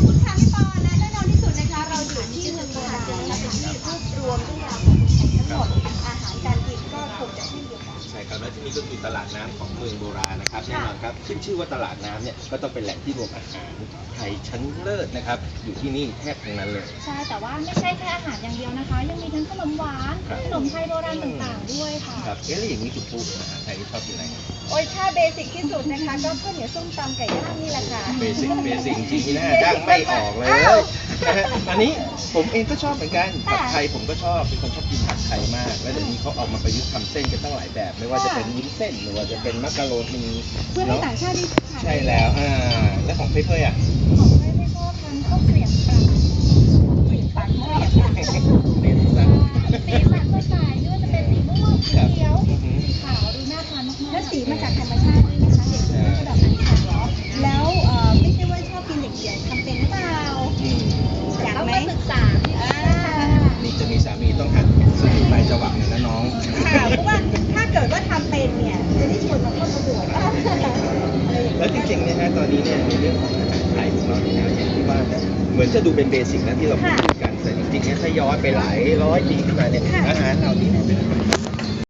อบคุณค่ะพี่ปอและแน่นอนที่สุดนะคะ เราอยู่ที่เมืองโบราณนะคะเป็นที่รวบรวมเรื่องราวของคนไทยทั้งหมด อาหารการกินก็คงจะเช่นเดียวกัน ใช่ครับและที่นี่ก็คือตลาดน้ำของเมืองโบราณนะครับแน่นอนครับขึ้นชื่อว่าตลาดน้ำเนี่ยก็ต้องเป็นแหล่งที่รวมอาหารไทยชั้นเลิศนะครับ อยู่ที่นี่แทบทั้งนั้นเลย ใช่ แต่ว่าไม่ใช่แค่อาหารอย่างเดียวนะคะ ยังมีทั้งขนมหวาน ครับ ขนมไทยโบราณต่างๆ ด้วยค่ะ ครับเอ๊ะแล้วอย่างนี้คุณปุ๊อาหารไทยที่ชอบกินอะไรโอ้ยถ้าเบสิกที่สุดนะคะ ก็ข้าวเหนียวส้มตำไก่ย่างนี่แหละค่ะ เบสิกเบสิกจริงๆนะดั้งไม่ออกเลยอ้าวนะฮะอันนี้ผมเองก็ชอบเหมือนกันค่ะผัดไทยผมก็ชอบเป็นคนชอบกินผัดไทยมาก แล้วเดี๋ยวนี้เขาเอามาประยุกต์ทำเส้นกันตั้งหลายแบบ ไม่ว่าจะเป็นวุ้นเส้นหรือว่าจะเป็นมักกะโรนีเพื่อให้เนาะต่างชาติได้ทานใช่แล้วอ่าแล้วของเพื่อนๆอะของไม่ไม่ชอบทานข้าวเกรียบปลากลิ่นปากหม้อเป็นสันสีสันสดใสไม่ว่าจะเป็นสีม่วงสีเขียวอือหือสีขาวดูน่าทานมากๆและสีมาจากธรรมชาติด้วยนะคะเด็กๆก็ดอกอัญชันเนาะแล้วเอ่อไม่ใช่ว่าชอบกินอย่าง เดียวทำเป็นหรือเปล่าอืมอยากต้องไหมมาศึกษาอ่านี่จะมีสามีต้องหัดสมุนไพรจังหวะหนึ่งนะน้อง ค่ะเพราะว่าถ้าเกิดว่าทำเป็นเนี่ยจะได้ชวนมาเข้าประกวดอะไรอย่างเงี้ยแล้วจริงๆเนี่ยฮะตอนนี้เนี่ยในเรื่องของอาหารไทยของเราเนี่ยนะอย่างที่ว่าเนี่ยเหมือนจะดูเป็นเบสิกนะที่เราพูดกันแต่จริงๆเนี่ยถ้าย้อนไปหลายร้อยปีขึ้นมาเนี่ยอาหารเหล่านี้เนี่ยเป็นอาหารที่